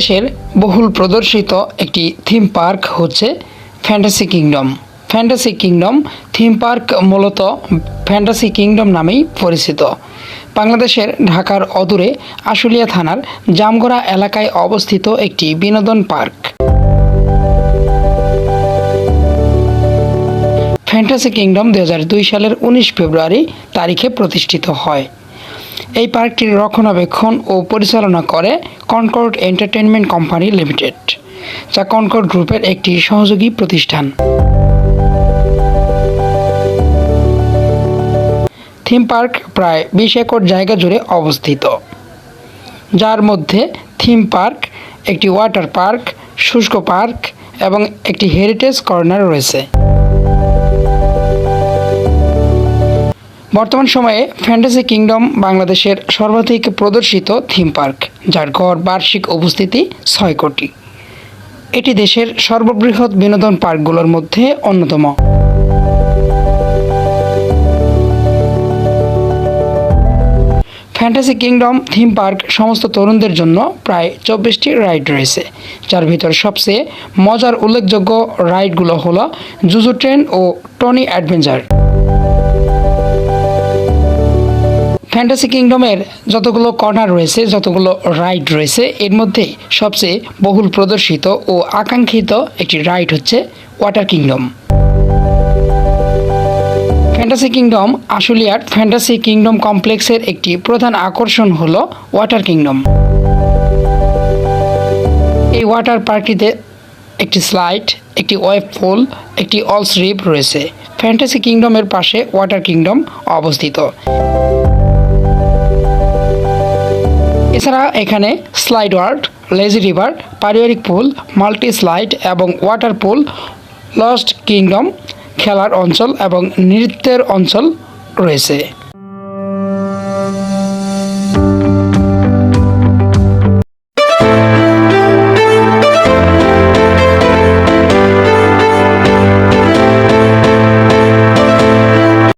বাংলাদেশের বহুল প্রদর্শিত একটি থিম পার্ক হচ্ছে fantasy kingdom fantasy kingdom theme park মূলত ফ্যান্টাসি কিংডম নামেই পরিচিত। বাংলাদেশের ঢাকার অদূরে আশুলিয়া থানার জামগড়া এলাকায় অবস্থিত একটি বিনোদন পার্ক ফ্যান্টাসি কিংডম দু হাজার দুই সালের উনিশ ফেব্রুয়ারি তারিখে প্রতিষ্ঠিত হয়। এই পার্কটির রক্ষণাবেক্ষণ ও পরিচালনা করে কনকর্ড এন্টারটেনমেন্ট কোম্পানি লিমিটেড, যা কনকর্ড গ্রুপের একটি সহযোগী প্রতিষ্ঠান। থিম পার্ক প্রায় বিশ একর জায়গা জুড়ে অবস্থিত। যার মধ্যে থিম পার্ক, একটি ওয়াটার পার্ক, শুষ্ক পার্ক এবং একটি হেরিটেজ কর্নার রয়েছে। বর্তমান সময়ে ফ্যান্টাসি কিংডম বাংলাদেশের সর্বাধিক প্রদর্শিত থিম পার্ক, যার গড় বার্ষিক উপস্থিতি ছয় কোটি। এটি দেশের সর্ববৃহৎ বিনোদন পার্কগুলোর মধ্যে অন্যতম। ফ্যান্টাসি কিংডম থিম পার্ক সমস্ত তরুণদের জন্য প্রায় চব্বিশটি রাইড রয়েছে, যার ভিতর সবচেয়ে মজার উল্লেখযোগ্য রাইডগুলো হলো জুজু ট্রেন ও টনি অ্যাডভেঞ্চার। ফ্যান্টাসি কিংডমের যতগুলো কর্নার রয়েছে, যতগুলো রাইড রয়েছে, এর মধ্যে সবচেয়ে বহুল প্রদর্শিত ও আকাঙ্ক্ষিত একটি রাইড হচ্ছে ওয়াটার কিংডম ফ্যান্টাসি কিংডম আশুলিয়ার ফ্যান্টাসি কিংডম কমপ্লেক্সের একটি প্রধান আকর্ষণ হল ওয়াটার কিংডম এই ওয়াটার পার্কটিতে একটি স্লাইড একটি ওয়েব পুল একটি অলস রিপ রয়েছে। ফ্যান্টাসি কিংডমের পাশে ওয়াটার কিংডম অবস্থিত। এছাড়া এখানে স্লাইড ওয়ার্ড লেজি রিভার পারিবারিক পুল মাল্টি স্লাইড এবং ওয়াটার পুল লস্ট কিংডম খেলার অঞ্চল এবং নৃত্যের অঞ্চল রয়েছে।